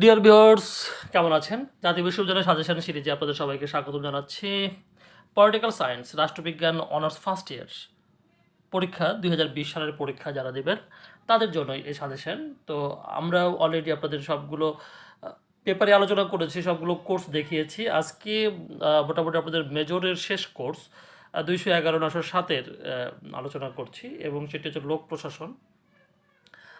Dear viewers কেমন আছেন? জাতীয় বিশ্ববিদ্যালয় সাজেশন সিরিজে আপনাদের সবাইকে স্বাগত জানাচ্ছি। পলিটিক্যাল সায়েন্স রাষ্ট্রবিজ্ঞান অনার্স ফার্স্ট ইয়ার পরীক্ষা, দুই হাজার বিশ সালের পরীক্ষা যারা দেবেন, তাদের জন্যই এই সাজেশন তো আমরা অলরেডি আপনাদের সবগুলো পেপারে আলোচনা করেছি, সবগুলো কোর্স দেখিয়েছি। আজকে মোটামুটি আপনাদের মেজরের শেষ কোর্স দুইশো এগারো নশো সাতের আলোচনা করছি এবং সেটি হচ্ছে লোক প্রশাসন।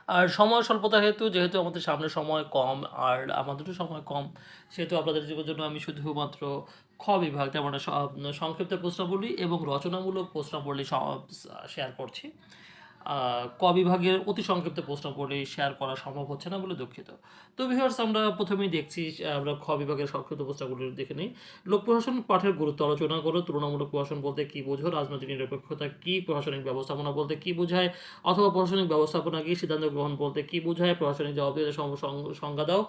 আর সময় স্বল্পতা হেতু, যেহেতু আমাদের সামনে সময় কম আর আমাদেরও সময় কম, সেহেতু আপনাদের জন্য আমি শুধুমাত্র খ বিভাগ যেমন সংক্ষিপ্ত প্রশ্নাবলী এবং রচনামূলক প্রশ্নাবলী শেয়ার করছি। ক বিভাগের অতি সংক্ষিপ্ত প্রশ্নাবলী শেয়ার করা সম্ভব হচ্ছে না বলে দুঃখিত। তো ভিউয়ার্স আমরা প্রথমেই দেখছি, আমরা খ বিভাগের সংক্ষিপ্ত প্রশ্নাবলী দেখে নিই। লোক প্রশাসন পাঠের গুরুত্ব আলোচনা করো তুলনামূলক প্রশাসন বলতে কি বোঝো, রাজনৈতিক নিরপেক্ষতা কি, প্রশাসনিক ব্যবস্থাপনা বলতে কি বোঝায়, অথবা প্রশাসনিক ব্যবস্থাপনা কি, সিদ্ধান্ত গ্রহণ বলতে কি বোঝায়, প্রশাসনিক জবাবদিহিতা সংজ্ঞা দাও,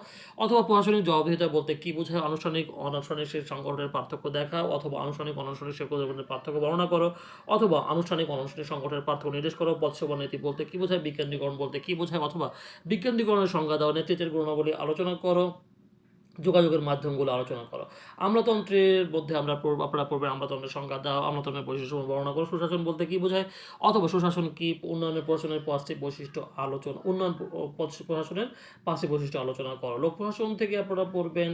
অথবা প্রশাসনিক জবাবদিহিতা বলতে কি বোঝায়, আনুষ্ঠানিক, অনানুষ্ঠানিক সেই সংগঠনের পার্থক্য দেখাও, অথবা আনুষ্ঠানিক, অনানুষ্ঠানিক সংগঠনের পার্থক্য বর্ণনা করো, অথবা আনুষ্ঠানিক, অনানুষ্ঠানিক সংগঠনের পার্থক্য নির্দেশ করো, পথসেবা নীতি বলতে কি বোঝায় বিজ্ঞানীকরণ বলতে কি বোঝায়? অথবা বিজ্ঞানীকরণের সংজ্ঞা দাও, নেতৃত্বের গুণাবলী আলোচনা করো। যোগাযোগের মাধ্যমগুলো আলোচনা করো। আমলাতন্ত্রের মধ্যে আমরা আপনারা পড়বেন আমলাতন্ত্রের সংজ্ঞা দাও, আমলাতন্ত্রের বৈশিষ্ট্য বর্ণনা করো, সুশাসন বলতে কী বোঝায়? অথবা সুশাসন কী উন্নয়নের প্রশাসনের পাঁচটি বৈশিষ্ট্য আলোচনা উন্নয়ন প্রশাসনের পাঁচটি বৈশিষ্ট্য আলোচনা করো। লোক প্রশাসন থেকে আপনারা পড়বেন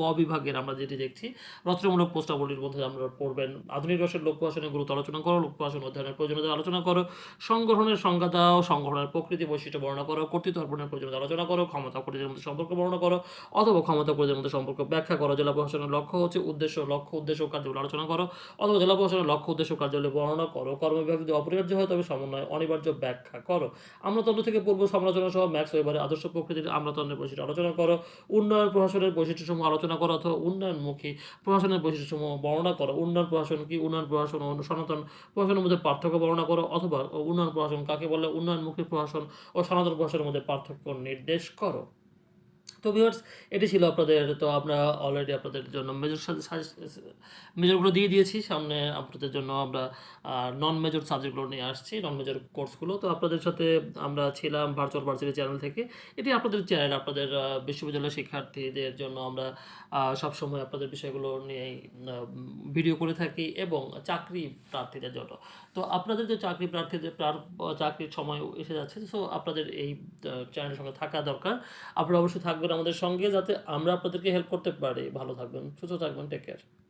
গ বিভাগের আমরা যেটি দেখছি, রচনামূলক প্রস্তাবলীর মধ্যে আমরা পড়বেন। আধুনিক রসের লোক প্রশাসনের গুরুত্ব আলোচনা করো, লোক প্রশাসন অধ্যয়নের প্রয়োজনীয়তা আলোচনা করো, সংগঠনের সংজ্ঞা দাও, সংগঠনের প্রকৃতি বৈশিষ্ট্য বর্ণনা করো, কর্তৃত্ব অর্পণের প্রয়োজনীয়তা আলোচনা করো, ক্ষমতা কর্তৃত্বের মধ্যে সম্পর্ক বর্ণনা করো, অথবা ক্ষমতা কর্তৃত্বের মধ্যে সম্পর্ক ব্যাখ্যা করো। জেলা প্রশাসনের লক্ষ্য হচ্ছে উদ্দেশ্য, লক্ষ্য, উদ্দেশ্য কার্যগুলো আলোচনা করো অথবা জেলা প্রশাসনের লক্ষ্য, উদ্দেশ্য ও কার্যাবলী বর্ণনা করো। কর্মবিভাগ যদি অপরিহার্য হয়, তবে সমন্বয় অনিবার্য ব্যাখ্যা করো। আমলাতন্ত্র থেকে পূর্ব সমালোচনা সহ ম্যাক্স ওয়েবারে আদর্শ প্রকৃতির আমলাতন্ত্রের বৈশিষ্ট্য আলোচনা করো। উন্নয়ন প্রশাসনের বৈশিষ্ট্যসমূহ আলোচনা করো অথবা উন্নয়নমুখী প্রশাসনের বৈশিষ্ট্যসমূহ বর্ণনা করো। উন্নয়ন প্রশাসন কি? উন্নয়ন প্রশাসন ও সনাতন প্রশাসনের মধ্যে পার্থক্য বর্ণনা করো অথবা উন্নয়ন প্রশাসন কাকে বলে? উন্নয়নমুখী প্রশাসন ও সনাতন প্রশাসনের মধ্যে পার্থক্য নির্দেশ করো। তো ভিউয়ার্স এটি ছিল আপনাদের, তো আমরা অলরেডি আপনাদের জন্য মেজর মেজরগুলো দিয়ে দিয়েছি। সামনে আপনাদের জন্য আমরা নন মেজর সাবজেক্টগুলো নিয়ে আসছি নন মেজর কোর্সগুলো তো আপনাদের সাথে আমরা ছিলাম ভার্চুয়াল ভার্সিটি চ্যানেল থেকে। এটি আপনাদের চ্যানেল আপনাদের বিশ্ববিদ্যালয়ের শিক্ষার্থীদের জন্য আমরা সবসময় আপনাদের বিষয়গুলো নিয়েই ভিডিও করে থাকি এবং চাকরি প্রার্থীদের জন্য। তো আপনাদের যে চাকরি প্রার্থীদের, প্রার- চাকরির সময় এসে যাচ্ছে সো আপনাদের এই চ্যানেলের সঙ্গে থাকা দরকার। আপনারা অবশ্যই থাকবেন আমাদের সঙ্গে যাতে আমরা আপনাদেরকে হেল্প করতে পারি। ভালো থাকবেন সুস্থ থাকবেন টেক কেয়ার